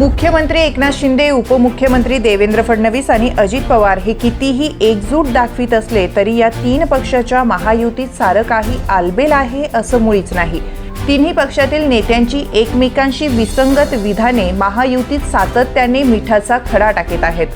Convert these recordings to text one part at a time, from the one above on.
मुख्यमंत्री एकनाथ शिंदे उपमुख्यमंत्री देवेंद्र फडणवीस आणि अजित पवार हे कितीही एकजूट दाखवित असले तरी या तीन पक्षाच्या महायुतीत सारं काही आलबेल आहे असं मुळीच नाही. तिन्ही पक्षातील नेत्यांची एकमेकांशी विसंगत विधाने महायुतीत सातत्याने मिठाचा खडा टाकत आहेत.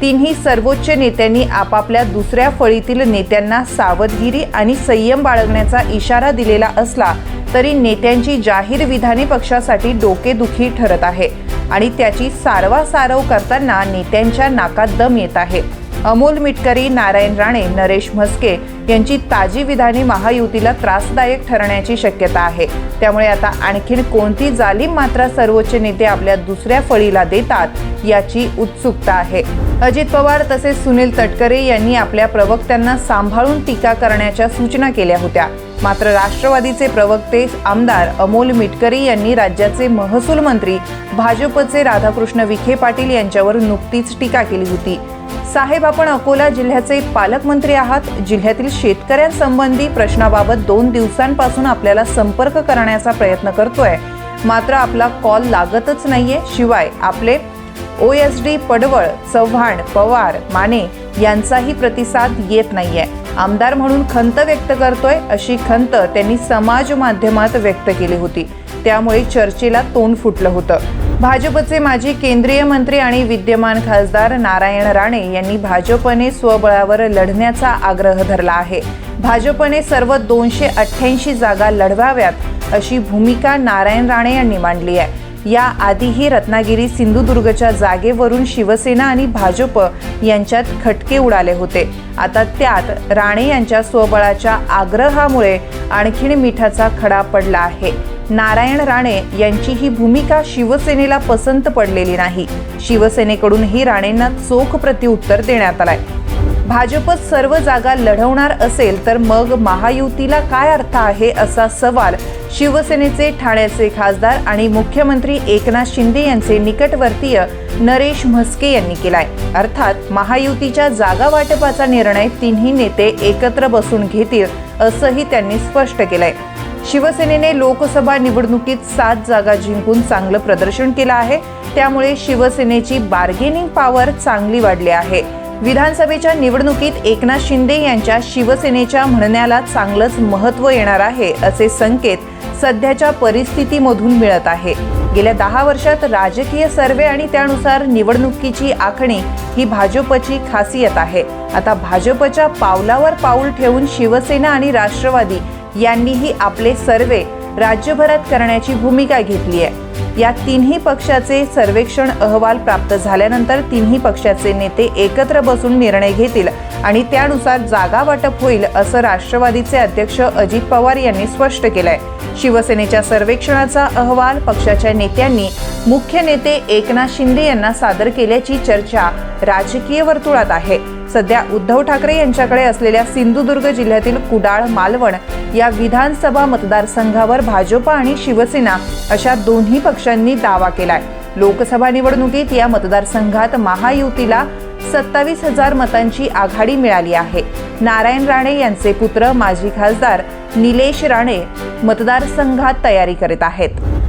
तिन्ही सर्वोच्च नेत्यांनी आपापल्या दुसऱ्या फळीतील नेत्यांना सावधगिरी आणि संयम बाळगण्याचा इशारा दिलेला असला तरी नेत्यांची जाहीर विधाने पक्षासाठी डोकेदुखी ठरत आहे. आणि त्याची सारवासारव करताना नेत्यांच्या नाकात दम येत आहे. अमोल मिटकरी नारायण राणे नरेश म्हस्के यांची ताजी विधाने महायुतीला त्रासदायक ठरण्याची शक्यता आहे. त्यामुळे आता आणखीन कोणती जालीम मात्रा सर्वोच्च नेते आपल्या दुसऱ्या फळीला देतात याची उत्सुकता आहे. अजित पवार तसेच सुनील तटकरे यांनी आपल्या प्रवक्त्यांना सांभाळून टीका करण्याच्या सूचना केल्या होत्या. मात्र राष्ट्रवादीचे प्रवक्ते आमदार अमोल मिटकरी यांनी राज्याचे महसूल मंत्री भाजपचे राधाकृष्ण विखे पाटील यांच्यावर नुकतीच टीका केली होती. साहेब आपण अकोला जिल्ह्याचे पालकमंत्री आहात. जिल्ह्यातील शेतकऱ्यांसंबंधी प्रश्नाबाबत दोन दिवसांपासून आपल्याला संपर्क करण्याचा प्रयत्न करतोय. मात्र आपला कॉल लागतच नाहीये. शिवाय आपले ओ एस डी पडवळ चव्हाण पवार माने यांचाही प्रतिसाद येत नाहीये. आमदार म्हणून खंत व्यक्त करतोय अशी खंत त्यांनी समाज माध्यमात व्यक्त केली होती. त्यामुळे चर्चेला तोंड फुटलं होतं. भाजपचे माजी केंद्रीय मंत्री आणि विद्यमान खासदार नारायण राणे यांनी भाजपने स्वबळावर लढण्याचा आग्रह धरला आहे. भाजपने सर्व दोनशे अठ्ठ्याऐंशी जागा लढवाव्यात अशी भूमिका नारायण राणे यांनी मांडली आहे. या आधीही रत्नागिरी सिंधुदुर्गच्या जागेवरून शिवसेना आणि भाजप यांच्यात खटके उडाले होते. आता त्यात राणे यांच्या स्वबळाच्या आग्रहामुळे आणखीन मिठाचा खडा पडला आहे. नारायण राणे यांची ही भूमिका शिवसेनेला पसंत पडलेली नाही. शिवसेनेकडूनही राणेंना चोख प्रत्युत्तर देण्यात आलाय. भाजपच सर्व जागा लढवणार असेल तर मग महायुतीला काय अर्थ आहे असा सवाल शिवसेनेचे ठाण्याचे खासदार आणि मुख्यमंत्री एकनाथ शिंदे यांचे निकटवर्तीय नरेश म्हस्के यांनी केलाय. अर्थात महायुतीच्या जागा वाटपाचा निर्णय तिन्ही नेते एकत्र बसून घेतील असंही त्यांनी स्पष्ट केलंय. शिवसेनेने लोकसभा निवडणुकीत सात जागा जिंकून चांगलं प्रदर्शन केलं आहे. त्यामुळे शिवसेनेची बार्गेनिंग पॉवर चांगली वाढली आहे. विधानसभेच्या निवडणुकीत एकनाथ शिंदे यांच्या शिवसेनेच्या म्हणण्याला चांगलंच महत्त्व येणार आहे असे संकेत सध्याच्या परिस्थितीमधून मिळत आहे. गेल्या दहा वर्षात राजकीय सर्वे आणि त्यानुसार निवडणुकीची आखणी ही भाजपची खासियत आहे. आता भाजपच्या पावलावर पाऊल ठेवून शिवसेना आणि राष्ट्रवादी यांनीही आपले सर्वे राज्यभरात करण्याची भूमिका घेतली आहे. या तिन्ही पक्षाचे सर्वेक्षण अहवाल प्राप्त झाल्यानंतर तिन्ही पक्षाचे नेते एकत्र बसून निर्णय घेतील आणि त्यानुसार जागा वाटप होईल असं राष्ट्रवादीचे अध्यक्ष अजित पवार यांनी स्पष्ट केलंय. शिवसेनेच्या सर्वेक्षणाचा अहवाल पक्षाच्या नेत्यांनी मुख्य नेते एकनाथ शिंदे यांना सादर केल्याची चर्चा राजकीय वर्तुळात आहे. सध्या उद्धव ठाकरे यांच्याकडे असलेल्या सिंधुदुर्ग जिल्ह्यातील कुडाळ मालवण या विधानसभा मतदारसंघावर भाजप आणि शिवसेना अशा दोन्ही पक्ष पक्षांनी दावा केलाय. लोकसभा निवडणुकीत या मतदारसंघात महायुतीला सत्तावीस हजार मतांची आघाडी मिळाली आहे. नारायण राणे यांचे पुत्र माजी खासदार निलेश राणे मतदारसंघात तयारी करीत आहेत.